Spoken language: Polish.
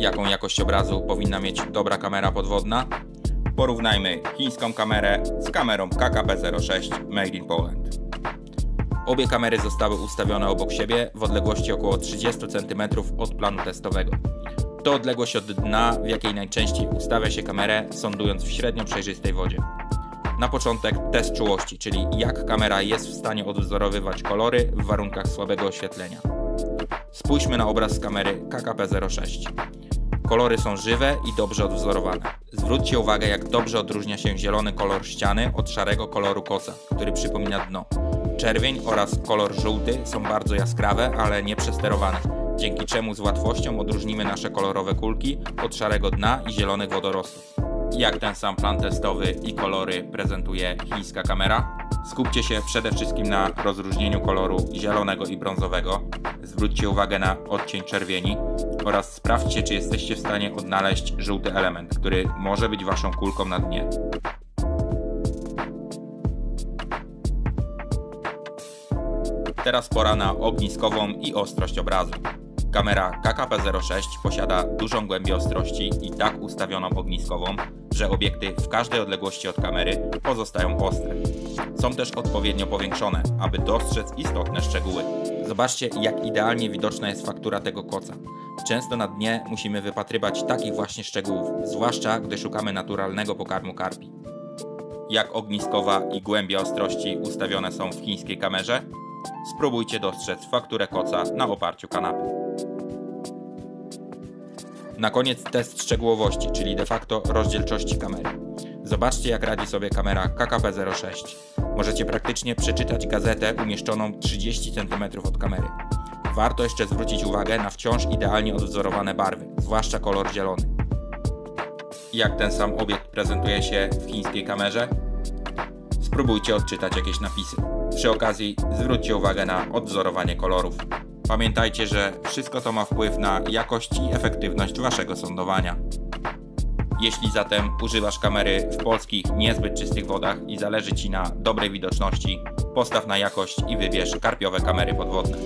jaką jakość obrazu powinna mieć dobra kamera podwodna? Porównajmy chińską kamerę z kamerą KKP06 Made in Poland. Obie kamery zostały ustawione obok siebie w odległości około 30 cm od planu testowego. To odległość od dna, w jakiej najczęściej ustawia się kamerę, sądując w średnio przejrzystej wodzie. Na początek test czułości, czyli jak kamera jest w stanie odwzorowywać kolory w warunkach słabego oświetlenia. Spójrzmy na obraz z kamery KKP06. Kolory są żywe i dobrze odwzorowane. Zwróćcie uwagę, jak dobrze odróżnia się zielony kolor ściany od szarego koloru koca, który przypomina dno. Czerwień oraz kolor żółty są bardzo jaskrawe, ale nie przesterowane, dzięki czemu z łatwością odróżnimy nasze kolorowe kulki od szarego dna i zielonych wodorostów. Jak ten sam plan testowy i kolory prezentuje chińska kamera? Skupcie się przede wszystkim na rozróżnieniu koloru zielonego i brązowego. Zwróćcie uwagę na odcień czerwieni oraz sprawdźcie, czy jesteście w stanie odnaleźć żółty element, który może być waszą kulką na dnie. Teraz pora na ogniskową i ostrość obrazu. Kamera KKP06 posiada dużą głębię ostrości i tak ustawioną ogniskową, że obiekty w każdej odległości od kamery pozostają ostre. Są też odpowiednio powiększone, aby dostrzec istotne szczegóły. Zobaczcie, jak idealnie widoczna jest faktura tego koca. Często na dnie musimy wypatrywać takich właśnie szczegółów, zwłaszcza gdy szukamy naturalnego pokarmu karpi. Jak ogniskowa i głębia ostrości ustawione są w chińskiej kamerze? Spróbujcie dostrzec fakturę koca na oparciu kanapy. Na koniec test szczegółowości, czyli de facto rozdzielczości kamery. Zobaczcie jak radzi sobie kamera KKP06. Możecie praktycznie przeczytać gazetę umieszczoną 30 cm od kamery. Warto jeszcze zwrócić uwagę na wciąż idealnie odwzorowane barwy, zwłaszcza kolor zielony. Jak ten sam obiekt prezentuje się w chińskiej kamerze? Spróbujcie odczytać jakieś napisy. Przy okazji zwróćcie uwagę na odwzorowanie kolorów. Pamiętajcie, że wszystko to ma wpływ na jakość i efektywność waszego sądowania. Jeśli zatem używasz kamery w polskich, niezbyt czystych wodach i zależy Ci na dobrej widoczności, postaw na jakość i wybierz karpiowe kamery podwodne.